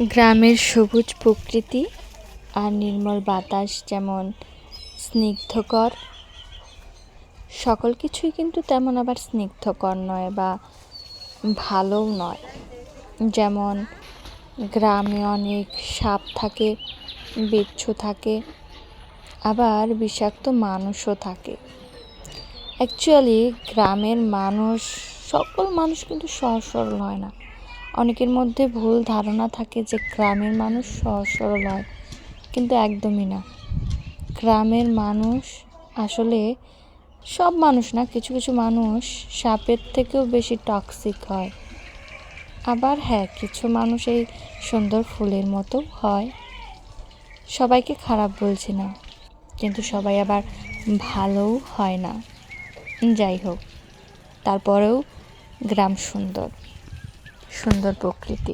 গ্রামের সবুজ প্রকৃতি আর নির্মল বাতাস যেমন স্নিগ্ধকর, সকল কিছুই কিন্তু তেমন আবার স্নিগ্ধকর নয় বা ভালোও নয়। যেমন গ্রামে অনেক সাপ থাকে, বিচ্ছু থাকে, আবার বিষাক্ত মানুষও থাকে। অ্যাকচুয়ালি গ্রামের মানুষ, সকল মানুষ কিন্তু সহজ সরল হয় না। অনেকের মধ্যে ভুল ধারণা থাকে যে গ্রামের মানুষ সহজ সরল হয়, কিন্তু একদমই না। গ্রামের মানুষ আসলে সব মানুষ না, কিছু কিছু মানুষ সাপের থেকেও বেশি টক্সিক হয়। আবার হ্যাঁ কিছু মানুষ এই সুন্দর ফুলের মতো হয়। সবাইকে খারাপ বলছি না, কিন্তু সবাই আবার ভালোও হয় না। যাই হোক, তারপরেও গ্রাম সুন্দর। সুন্দর প্রকৃতি।